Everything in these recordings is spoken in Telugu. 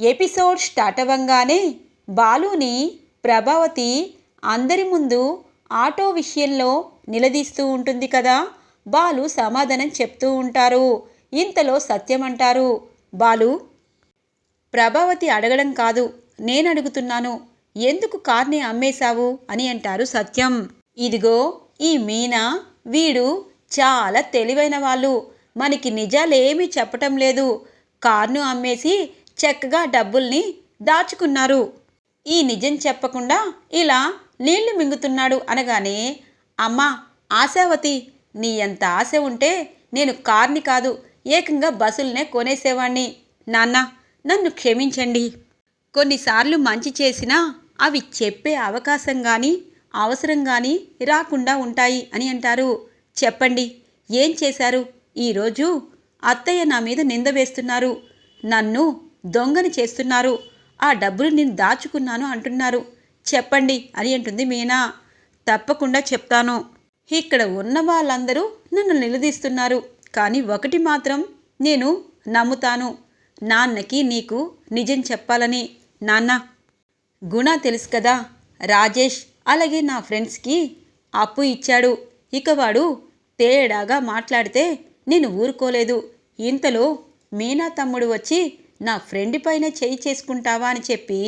ఎపిసోడ్ స్టార్ట్ అవ్వంగానే బాలుని ప్రభావతి అందరి ముందు ఆటో విషయంలో నిలదీస్తూ ఉంటుంది కదా. బాలు సమాధానం చెప్తూ ఉంటారు. ఇంతలో సత్యం అంటారు. బాలు ప్రభావతి అడగడం కాదు నేను అడుగుతున్నాను. ఎందుకు కార్ని అమ్మేశావు అని అంటారు సత్యం. ఇదిగో ఈ మీనా వీడు చాలా తెలివైన వాళ్ళు. మనకి నిజాలేమీ చెప్పటం లేదు. కార్ను అమ్మేసి చక్కగా డబ్బుల్ని దాచుకున్నారు. ఈ నిజం చెప్పకుండా ఇలా నీళ్ళు మింగుతున్నాడు అనగానే అమ్మా ఆశావతి నీ ఎంత ఆశ ఉంటే నేను కార్ని కాదు ఏకంగా బస్సులనే కొనేసేవాణ్ణి. నాన్న నన్ను క్షమించండి. కొన్నిసార్లు మంచి చేసినా అవి చెప్పే అవకాశం కానీ అవసరం కానీ రాకుండా ఉంటాయి అని అంటారు. చెప్పండి ఏం చేశారు? ఈరోజు అత్తయ్య నా మీద నింద వేస్తున్నారు. నన్ను దొంగని చేస్తున్నారు. ఆ డబ్బులు నేను దాచుకున్నాను అంటున్నారు. చెప్పండి అని అంటుంది మీనా. తప్పకుండా చెప్తాను. ఇక్కడ ఉన్న వాళ్ళందరూ నన్ను నిలదీస్తున్నారు. కానీ ఒకటి మాత్రం నేను నమ్ముతాను. నాన్నకి నీకు నిజం చెప్పాలని. నాన్న గుణ తెలుసు కదా. రాజేష్ అలాగే నా ఫ్రెండ్స్కి అప్పు ఇచ్చాడు. ఇక వాడు తేడాగా మాట్లాడితే నేను ఊరుకోలేదు. ఇంతలో మీనా తమ్ముడు వచ్చి నా ఫ్రెండ్ పైన చేయి చేసుకుంటావా అని చెప్పి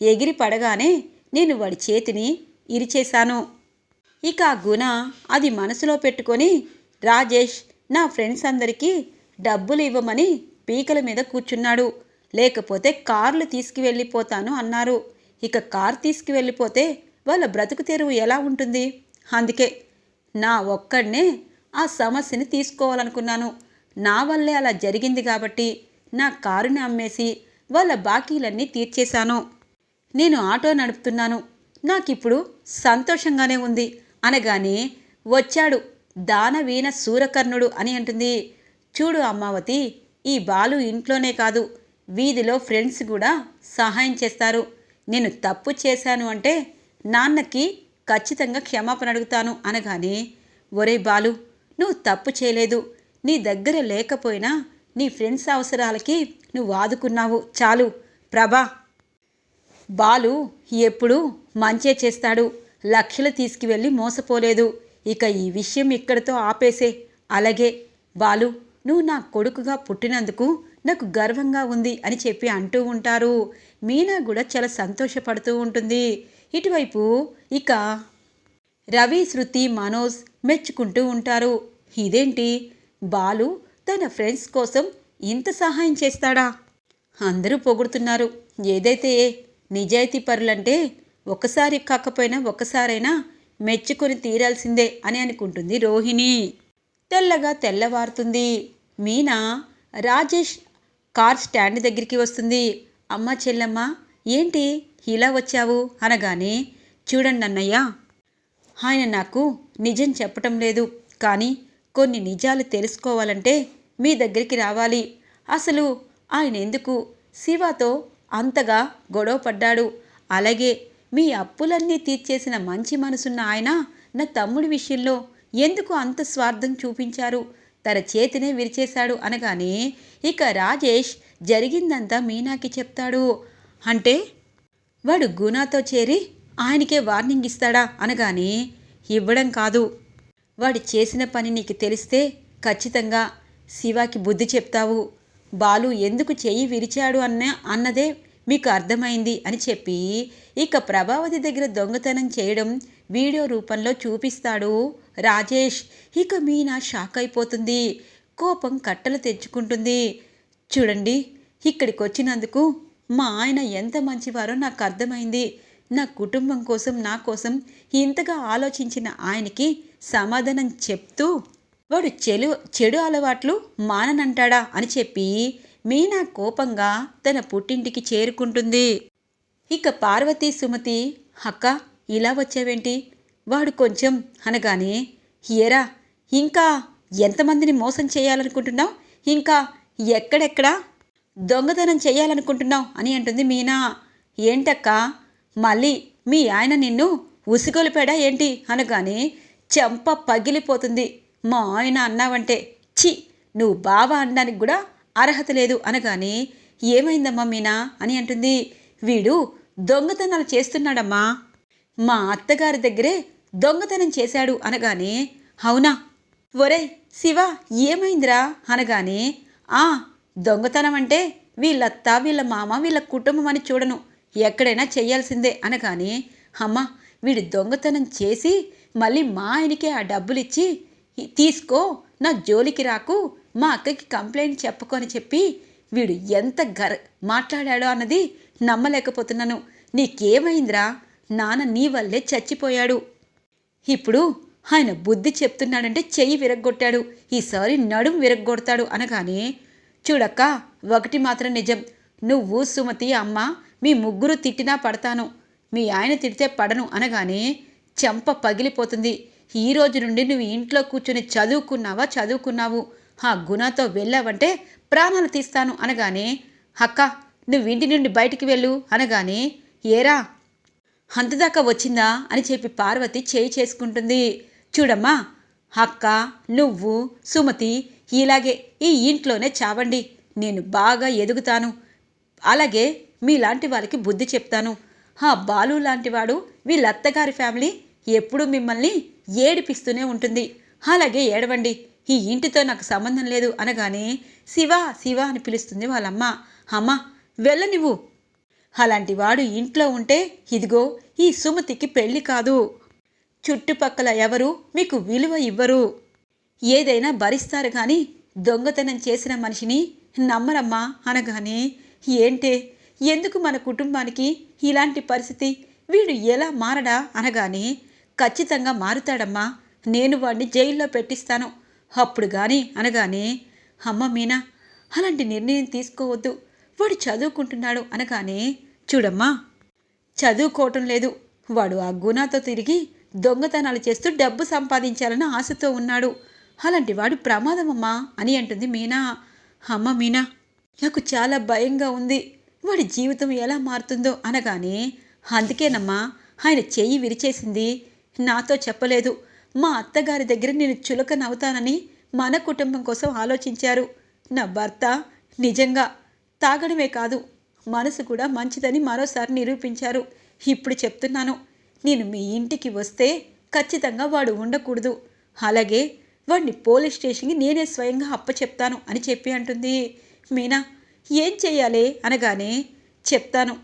ఎగిరి పడగానే నేను వాడి చేతిని ఇరిచేశాను. ఇక ఆ గుణ అది మనసులో పెట్టుకొని రాజేష్ నా ఫ్రెండ్స్ అందరికీ డబ్బులు ఇవ్వమని పీకల మీద కూర్చున్నాడు. లేకపోతే కార్లు తీసుకువెళ్ళిపోతాను అన్నారు. ఇక కార్ తీసుకువెళ్ళిపోతే వాళ్ళ బ్రతుకు తెరువు ఎలా ఉంటుంది? అందుకే నా ఒక్కడనే ఆ సమస్యని తీసుకోవాలనుకున్నాను. నా వల్లే అలా జరిగింది కాబట్టి నా కారుని అమ్మేసి వాళ్ళ బాకీలన్నీ తీర్చేశాను. నేను ఆటో నడుపుతున్నాను. నాకిప్పుడు సంతోషంగానే ఉంది. అనగానే వచ్చాడు దానవీన సూరకర్ణుడు అని అంటుంది. చూడు అమ్మావతి ఈ బాలు ఇంట్లోనే కాదు వీధిలో ఫ్రెండ్స్ కూడా సహాయం చేస్తారు. నేను తప్పు చేశాను అంటే నాన్నకి ఖచ్చితంగా క్షమాపణ అడుగుతాను అనగానే ఒరే బాలు నువ్వు తప్పు చేయలేదు. నీ దగ్గర లేకపోయినా నీ ఫ్రెండ్స్ అవసరాలకి నువ్వు ఆదుకున్నావు. చాలు. ప్రభా. బాలు ఎప్పుడు మంచే చేస్తాడు. లక్షలు తీసుకువెళ్ళి మోసపోలేదు. ఇక ఈ విషయం ఇక్కడితో ఆపేసే. అలాగే బాలు నువ్వు నా కొడుకుగా పుట్టినందుకు నాకు గర్వంగా ఉంది అని చెప్పి అంటూ ఉంటారు. మీనా కూడా చాలా సంతోషపడుతూ ఉంటుంది. ఇటువైపు ఇక రవి శృతి మనోజ్ మెచ్చుకుంటూ ఉంటారు. ఇదేంటి? బాలు తన ఫ్రెండ్స్ కోసం ఇంత సహాయం చేస్తాడా? అందరూ పొగుడుతున్నారు. ఏదైతే నిజాయితీ పరులంటే ఒకసారి కాకపోయినా ఒకసారైనా మెచ్చుకొని తీరాల్సిందే అని అనుకుంటుంది రోహిణి. తెల్లగా తెల్లవారుతుంది. మీనా రాజేష్ కార్ స్టాండ్ దగ్గరికి వస్తుంది. అమ్మ చెల్లమ్మ ఏంటి ఇలా వచ్చావు? అనగానే చూడండి అన్నయ్య. ఆయన నాకు నిజం చెప్పటం లేదు. కానీ కొన్ని నిజాలు తెలుసుకోవాలంటే మీ దగ్గరికి రావాలి. అసలు ఆయన ఎందుకు? శివతో అంతగా గొడవ పడ్డాడు. అలాగే మీ అప్పులన్నీ తీర్చేసిన మంచి మనసున్న ఆయన నా తమ్ముడి విషయంలో ఎందుకు అంత స్వార్థం చూపించారు? తన చేతినే విరిచేశాడు అనగానే ఇక రాజేష్ జరిగిందంతా మీనాకి చెప్తాడు. అంటే? వాడు గుణాతో చేరి ఆయనకే వార్నింగ్ ఇస్తాడా అనగానే ఇవ్వడం కాదు. వాడు చేసిన పని నీకు తెలిస్తే ఖచ్చితంగా శివాకి బుద్ధి చెప్తావు? బాలు ఎందుకు చెయ్యి విరిచాడు అన్న అన్నదే మీకు అర్థమైంది అని చెప్పి ఇక ప్రభావతి దగ్గర దొంగతనం చేయడం వీడియో రూపంలో చూపిస్తాడు రాజేష్. ఇక మీనా షాక్ అయిపోతుంది. కోపం కట్టలు తెచ్చుకుంటుంది. చూడండి ఇక్కడికి వచ్చినందుకు మా ఆయన ఎంత మంచివారో నాకు అర్థమైంది. నా కుటుంబం కోసం నా కోసం ఇంతగా ఆలోచించిన ఆయనకి సమాధానం చెప్తూ వాడు చెడు చెడు అలవాట్లు మాననంటాడా అని చెప్పి మీనా కోపంగా తన పుట్టింటికి చేరుకుంటుంది. ఇక పార్వతీ సుమతి అక్క ఇలా వచ్చావేంటి? వాడు కొంచెం అనగానే ఏరా ఇంకా ఎంతమందిని మోసం చేయాలనుకుంటున్నావు? ఇంకా ఎక్కడెక్కడా దొంగతనం చేయాలనుకుంటున్నావు? అని అంటుంది మీనా. ఏంటక్క మళ్ళీ మీ ఆయన నిన్ను ఉసిగొలిపాడా ఏంటి? అనగానే చెంప పగిలిపోతుంది. మా ఆయన అన్నావంటే ఛీ నువ్వు బావ అనడానికి కూడా అర్హత లేదు అనగానే ఏమైందమ్మా మీనా అని అంటుంది. వీడు దొంగతనాలు చేస్తున్నాడమ్మా. మా అత్తగారి దగ్గరే దొంగతనం చేశాడు అనగానే అవునా? ఒరే శివ ఏమైందిరా? అనగానే ఆ దొంగతనం అంటే వీళ్ళత్త వీళ్ళ మామ వీళ్ళ కుటుంబం అని చూడను. ఎక్కడైనా చేయాల్సిందే అనగానే అమ్మ వీడు దొంగతనం చేసి మళ్ళీ మా ఆయనకే ఆ డబ్బులిచ్చి తీసుకో నా జోలికి రాకు మా అక్కకి కంప్లైంట్ చెప్పుకొని చెప్పి వీడు ఎంత గర్ మాట్లాడాడో అన్నది నమ్మలేకపోతున్నాను. నీకేమైందిరా? నాన్న నీ వల్లే చచ్చిపోయాడు. ఇప్పుడు ఆయన బుద్ధి చెప్తున్నాడంటే చెయ్యి విరగ్గొట్టాడు. ఈసారి నడుం విరగ్గొడతాడు అనగానే చూడక్క ఒకటి మాత్రం నిజం. నువ్వు సుమతి అమ్మ మీ ముగ్గురు తిట్టినా పడతాను. మీ ఆయన తిడితే పడను అనగానే చెంప పగిలిపోతుంది. ఈ రోజు నుండి నువ్వు ఇంట్లో కూర్చొని చదువుకున్నావా? చదువుకున్నావు. ఆ గుణతో వెళ్ళావంటే ప్రాణాలు తీస్తాను అనగానే అక్క నువ్వు ఇంటి నుండి బయటికి వెళ్ళు అనగానే ఏరా అంతదాకా వచ్చిందా? అని చెప్పి పార్వతి చేయి చేసుకుంటుంది. చూడమ్మా అక్క నువ్వు సుమతి ఇలాగే ఈ ఇంట్లోనే చావండి. నేను బాగా ఎదుగుతాను. అలాగే మీలాంటి వాళ్ళకి బుద్ధి చెప్తాను. ఆ బాలు లాంటివాడు వీళ్ళ అత్తగారి ఫ్యామిలీ ఎప్పుడూ మిమ్మల్ని ఏడిపిస్తూనే ఉంటుంది. అలాగే ఏడవండి. ఈ ఇంటితో నాకు సంబంధం లేదు అనగానే శివ శివ అని పిలుస్తుంది వాళ్ళమ్మ. అమ్మ వెళ్ళ నువ్వు అలాంటి వాడు ఇంట్లో ఉంటే ఇదిగో ఈ సుమతికి పెళ్ళి కాదు. చుట్టుపక్కల ఎవరు మీకు విలువ ఇవ్వరు. ఏదైనా భరిస్తారు కానీ దొంగతనం చేసిన మనిషిని నమ్మరమ్మా అనగానే ఏంటే? ఎందుకు మన కుటుంబానికి ఇలాంటి పరిస్థితి? వీడు ఎలా మారడా అనగానే ఖచ్చితంగా మారుతాడమ్మా. నేను వాడిని జైల్లో పెట్టిస్తాను. అప్పుడు కానీ అనగానే అమ్మ మీనా అలాంటి నిర్ణయం తీసుకోవద్దు. వాడు చదువుకుంటున్నాడు అనగానే చూడమ్మా చదువుకోవటం లేదు. వాడు ఆ గుణాతో తిరిగి దొంగతనాలు చేస్తూ డబ్బు సంపాదించాలని ఆశతో ఉన్నాడు. అలాంటి వాడు ప్రమాదమమ్మా అని అంటుంది మీనా. అమ్మ మీనా నాకు చాలా భయంగా ఉంది. వాడి జీవితం ఎలా మారుతుందో అనగానే అందుకేనమ్మా ఆయన చెయ్యి విరిచేసింది. నాతో చెప్పలేదు. మా అత్తగారి దగ్గర నేను చులకనవుతానని మన కుటుంబం కోసం ఆలోచించారు. నా భర్త నిజంగా తాగడమే కాదు మనసు కూడా మంచిదని మరోసారి నిరూపించారు. ఇప్పుడు చెప్తున్నాను నేను మీ ఇంటికి వస్తే ఖచ్చితంగా వాడు ఉండకూడదు. అలాగే వాడిని పోలీస్ స్టేషన్కి నేనే స్వయంగా అప్పచెప్తాను అని చెప్పి అంటుంది. మీనా ఏం చెయ్యాలి అనగానే చెప్తాను.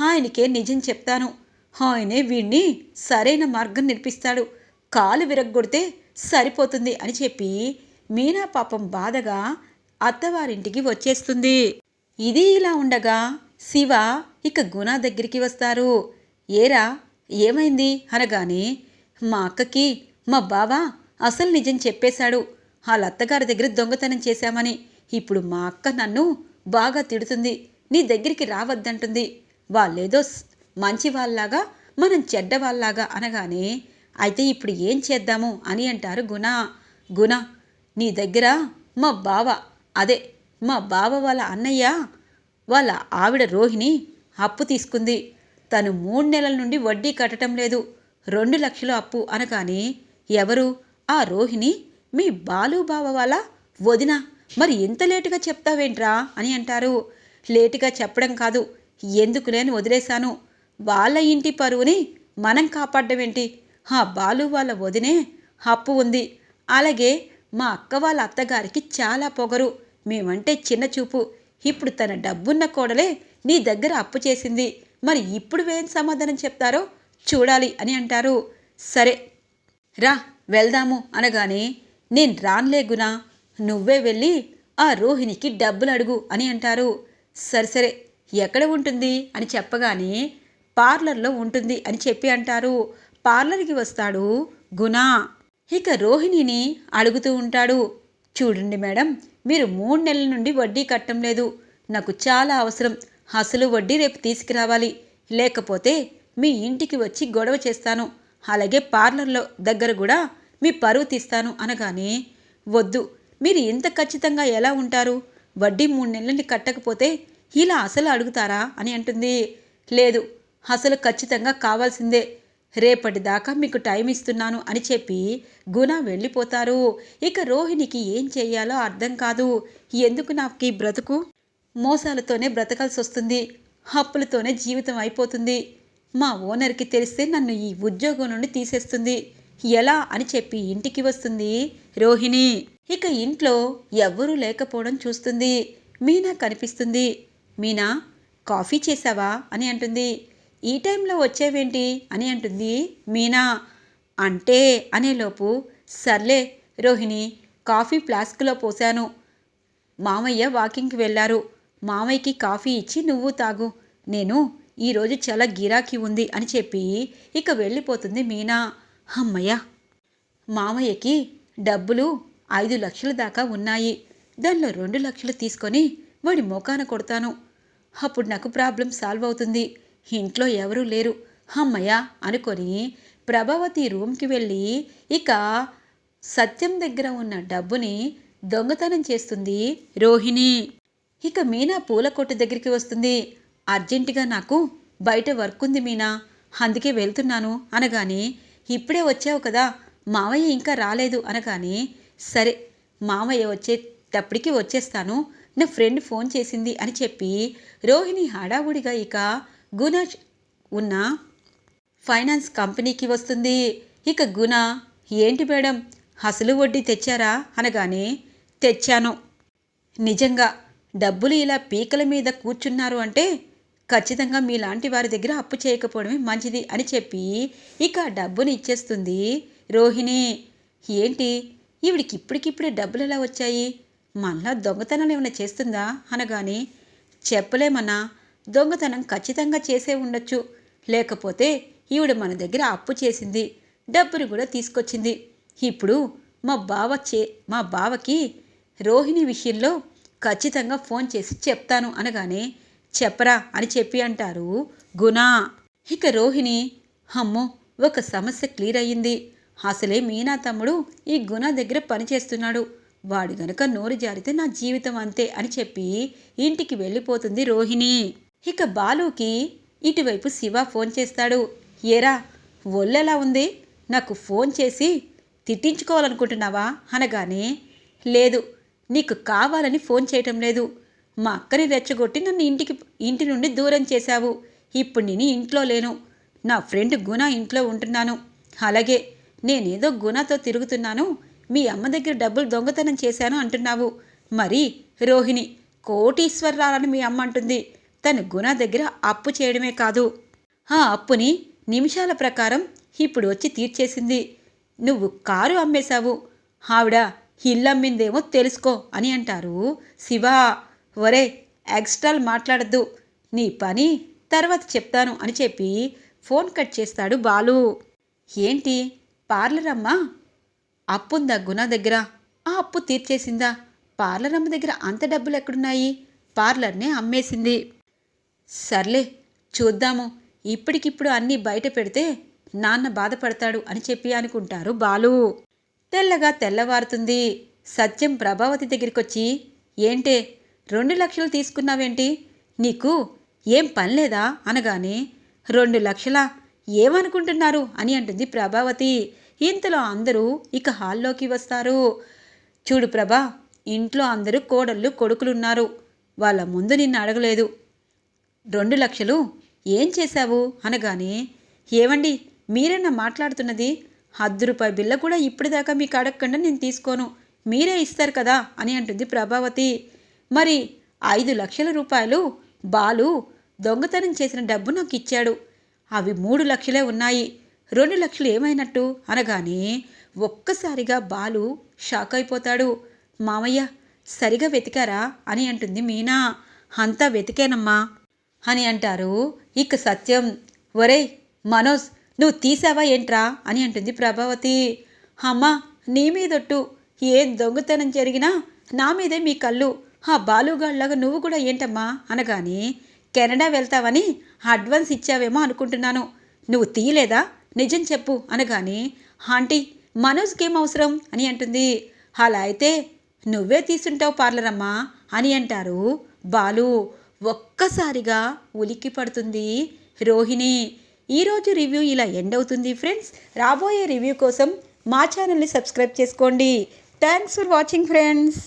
ఆయనకే నిజం చెప్తాను. ఆయనే వీణ్ణి సరైన మార్గం నేర్పిస్తాడు. కాలు విరగ్గొడితే సరిపోతుంది అని చెప్పి మీనా పాపం బాధగా అత్తవారింటికి వచ్చేస్తుంది. ఇది ఇలా ఉండగా శివ ఇక గుణ దగ్గరికి వస్తారు. ఏరా ఏమైంది? అనగానే మా అక్కకి మా బావ అసలు నిజం చెప్పేశాడు. వాళ్ళ అత్తగారి దగ్గర దొంగతనం చేశామని. ఇప్పుడు మా అక్క నన్ను బాగా తిడుతుంది. నీ దగ్గరికి రావద్దంటుంది. వాళ్ళేదో మంచి వాళ్ళలాగా మనం చెడ్డవాళ్ళలాగా అనగానే అయితే ఇప్పుడు ఏం చేద్దాము? అని అంటారు గుణ. గుణ నీ దగ్గర మా బావ అదే మా బావ వాళ్ళ అన్నయ్య వాళ్ళ ఆవిడ రోహిణి అప్పు తీసుకుంది. తను మూడు నెలల నుండి వడ్డీ కట్టడం లేదు. రెండు లక్షలు అప్పు అనగానే ఎవరు? ఆ రోహిణి మీ బాలు బావ వాళ్ళ వదిన. మరి ఇంత లేటుగా చెప్తావేంట్రా? అని అంటారు. లేటుగా చెప్పడం కాదు. ఎందుకు నేను వదిలేశాను? వాళ్ళ ఇంటి పరువుని మనం కాపాడడం ఏంటి ఆ బాలు వాళ్ళ వదినే అప్పు ఉంది. అలాగే మా అక్క వాళ్ళ అత్తగారికి చాలా పొగరు. మేమంటే చిన్న చూపు. ఇప్పుడు తన డబ్బున్న కోడలే నీ దగ్గర అప్పు చేసింది. మరి ఇప్పుడు ఏం సమాధానం చెప్తారో చూడాలి అని అంటారు. సరే రా వెళ్దాము అనగానే నేను రాన్లే గునా నువ్వే వెళ్ళి ఆ రోహిణికి డబ్బులు అడుగు అని అంటారు. సరే సరే ఎక్కడ ఉంటుంది? అని చెప్పగానే పార్లర్లో ఉంటుంది అని చెప్పి అంటారు. పార్లర్కి వస్తాడు గుణ ఇక రోహిణిని అడుగుతూ ఉంటాడు. చూడండి మేడం మీరు మూడు నెలల నుండి వడ్డీ కట్టం లేదు. నాకు చాలా అవసరం. అసలు వడ్డీ రేపు తీసుకురావాలి. లేకపోతే మీ ఇంటికి వచ్చి గొడవ చేస్తాను. అలాగే పార్లర్లో దగ్గర కూడా మీ పరువు తీస్తాను అనగానే వద్దు. మీరు ఇంత ఖచ్చితంగా ఎలా ఉంటారు? వడ్డీ మూడు నెలల్ని కట్టకపోతే ఇలా అసలు అడుగుతారా? అని అంటుంది. లేదు అసలు ఖచ్చితంగా కావాల్సిందే. రేపటి దాకా మీకు టైం ఇస్తున్నాను అని చెప్పి గుణ వెళ్ళిపోతారు. ఇక రోహిణికి ఏం చేయాలో అర్థం కాదు. ఎందుకు నాకు ఈ బ్రతుకు? మోసాలతోనే బ్రతకాల్సి వస్తుంది. అప్పులతోనే జీవితం అయిపోతుంది. మా ఓనర్కి తెలిస్తే నన్ను ఈ ఉద్యోగం నుండి తీసేస్తుంది. ఎలా అని చెప్పి ఇంటికి వస్తుంది రోహిణి. ఇక ఇంట్లో ఎవ్వరూ లేకపోవడం చూస్తుంది. మీనా కనిపిస్తుంది. మీనా కాఫీ చేసావా? అని అంటుంది. ఈ టైంలో వచ్చేవేంటి? అని అంటుంది మీనా. అంటే అనేలోపు సర్లే రోహిణి కాఫీ ఫ్లాస్క్లో పోశాను. మామయ్య వాకింగ్కి వెళ్ళారు. మామయ్యకి కాఫీ ఇచ్చి నువ్వు తాగు. నేను ఈరోజు చాలా గిరాకీ ఉంది అని చెప్పి ఇక వెళ్ళిపోతుంది మీనా. అమ్మయ్య! మామయ్యకి డబ్బులు ఐదు లక్షల దాకా ఉన్నాయి. దానిలో రెండు లక్షలు తీసుకొని వాడి మోకాన కొడతాను. అప్పుడు నాకు ప్రాబ్లం సాల్వ్ అవుతుంది. ఇంట్లో ఎవరూ లేరు. అమ్మయ్య! అనుకొని ప్రభావతి రూమ్కి వెళ్ళి ఇక సత్యం దగ్గర ఉన్న డబ్బుని దొంగతనం చేస్తుంది రోహిణి. ఇక మీనా పూల కొట్టు దగ్గరికి వస్తుంది. అర్జెంటుగా నాకు బయట వర్క్ ఉంది మీనా. అందుకే వెళ్తున్నాను అనగానే ఇప్పుడే వచ్చావు కదా మావయ్య ఇంకా రాలేదు అనగానే సరే మావయ్య వచ్చేటప్పటికి వచ్చేస్తాను. నా ఫ్రెండ్ ఫోన్ చేసింది అని చెప్పి రోహిణి హడావుడిగా ఇక గుణ ఉన్న ఫైనాన్స్ కంపెనీకి వస్తుంది. ఇక గుణ ఏంటి మేడం అసలు వడ్డీ తెచ్చారా? అనగానే తెచ్చాను. నిజంగా డబ్బులు ఇలా పీకల మీద కూర్చున్నారు అంటే ఖచ్చితంగా మీలాంటి వారి దగ్గర అప్పు చేయకపోవడమే మంచిది అని చెప్పి ఇక డబ్బుని ఇచ్చేస్తుంది రోహిణి. ఏంటి ఈవిడికి ఇప్పటికిప్పుడే డబ్బులు ఎలా వచ్చాయి? మళ్ళా దొంగతనాలు ఏమైనా చేస్తుందా? అనగానే చెప్పలేమన్నా దొంగతనం ఖచ్చితంగా చేసే ఉండొచ్చు. లేకపోతే ఈవిడ మన దగ్గర అప్పు చేసింది డబ్బులు కూడా తీసుకొచ్చింది. ఇప్పుడు మా బావ చే మా బావకి రోహిణి విషయంలో ఖచ్చితంగా ఫోన్ చేసి చెప్తాను అనగానే చెప్పరా అని చెప్పి అంటారు గుణ. ఇక రోహిణి అమ్మో ఒక సమస్య క్లియర్ అయ్యింది. అసలే మీనా తమ్ముడు ఈ గుణ దగ్గర పనిచేస్తున్నాడు. వాడు గనుక నోరు జారితే నా జీవితం అంతే అని చెప్పి ఇంటికి వెళ్ళిపోతుంది రోహిణి. ఇక బాలుకి ఇటువైపు శివ ఫోన్ చేస్తాడు. ఏరా ఒళ్ళెలా ఉంది? నాకు ఫోన్ చేసి తిట్టించుకోవాలనుకుంటున్నావా? అనగానే లేదు నీకు కావాలని ఫోన్ చేయటం లేదు. మా అక్కని రెచ్చగొట్టి నన్ను ఇంటికి ఇంటి నుండి దూరం చేశావు. ఇప్పుడు నేను ఇంట్లో లేను. నా ఫ్రెండ్ గుణ ఇంట్లో ఉంటున్నాను. అలాగే నేనేదో గుణతో తిరుగుతున్నాను. మీ అమ్మ దగ్గర డబ్బులు దొంగతనం చేశాను అంటున్నావు. మరి రోహిణి కోటీశ్వరరాలని మీ అమ్మ అంటుంది. తను గుణ దగ్గర అప్పు చేయడమే కాదు. ఆ అప్పుని నిమిషాల ప్రకారం ఇప్పుడు వచ్చి తీర్చేసింది. నువ్వు కారు అమ్మేశావు. ఆవిడ ఇల్లమ్మిందేమో తెలుసుకో అని అంటారు శివ. ఒరే ఎక్స్ట్రాల్ మాట్లాడద్దు. నీ పని తర్వాత చెప్తాను అని చెప్పి ఫోన్ కట్ చేస్తాడు బాలు. ఏంటి? పార్లర్ అమ్మా? అప్పుందా గుణ దగ్గర? ఆ అప్పు తీర్చేసిందా? పార్లర్ అమ్మ దగ్గర అంత డబ్బులు ఎక్కడున్నాయి? పార్లర్నే అమ్మేసింది. సర్లే చూద్దాము. ఇప్పటికిప్పుడు అన్నీ బయట పెడితే నాన్న బాధపడతాడు అని చెప్పి అనుకుంటారు బాలు. తెల్లగా తెల్లవారుతుంది. సత్యం ప్రభావతి దగ్గరికొచ్చి ఏంటే రెండు లక్షలు తీసుకున్నావేంటి? నీకు ఏం పని లేదా? అనగానే రెండు లక్షలా? ఏమనుకుంటున్నారు? అని అంటుంది ప్రభావతి. ఇంతలో అందరూ ఇక హాల్లోకి వస్తారు. చూడు ప్రభా ఇంట్లో అందరూ కోడళ్ళు కొడుకులున్నారు. వాళ్ళ ముందు నిన్ను అడగలేదు. రెండు లక్షలు? ఏం చేశావు? అనగానే ఏవండి మీరేనా మాట్లాడుతున్నది? హద్దు రూపాయి బిల్ల కూడా ఇప్పటిదాకా మీకు అడగకుండా నేను తీసుకోను. మీరే ఇస్తారు కదా? అని అంటుంది ప్రభావతి. మరి ఐదు లక్షల రూపాయలు? బాలు దొంగతనం చేసిన డబ్బు నాకు ఇచ్చాడు. అవి మూడు లక్షలే ఉన్నాయి. రెండు లక్షలు ఏమైనట్టు? అనగానే ఒక్కసారిగా బాలు షాక్ అయిపోతాడు. మామయ్య సరిగా వెతికారా? అని అంటుంది మీనా. అంతా వెతికేనమ్మా. అని అంటారు. ఇక సత్యం ఒరేయ్ మనోజ్ నువ్వు తీసావా ఏంట్రా అని అంటుంది ప్రభావతి. అమ్మా నీ మీదొట్టు ఏం దొంగతనం జరిగినా నా మీదే మీ కళ్ళు. ఆ బాలుగాళ్ళగా నువ్వు కూడా ఏంటమ్మా అనగానే కెనడా వెళ్తావని అడ్వాన్స్ ఇచ్చావేమో అనుకుంటున్నాను. నువ్వు తీయలేదా? నిజం చెప్పు అనగానే ఆంటీ మనోజ్కేం అవసరం అని అంటుంది. అలా అయితే నువ్వే తీసుంటావు పార్లరమ్మా అని అంటారు బాలు. ఒక్కసారిగా ఉలిక్కి పడుతుంది రోహిణి. ఈరోజు రివ్యూ ఇలా ఎండ్ అవుతుంది ఫ్రెండ్స్. రాబోయే రివ్యూ కోసం మా ఛానల్ని సబ్స్క్రైబ్ చేసుకోండి. Thanks for watching friends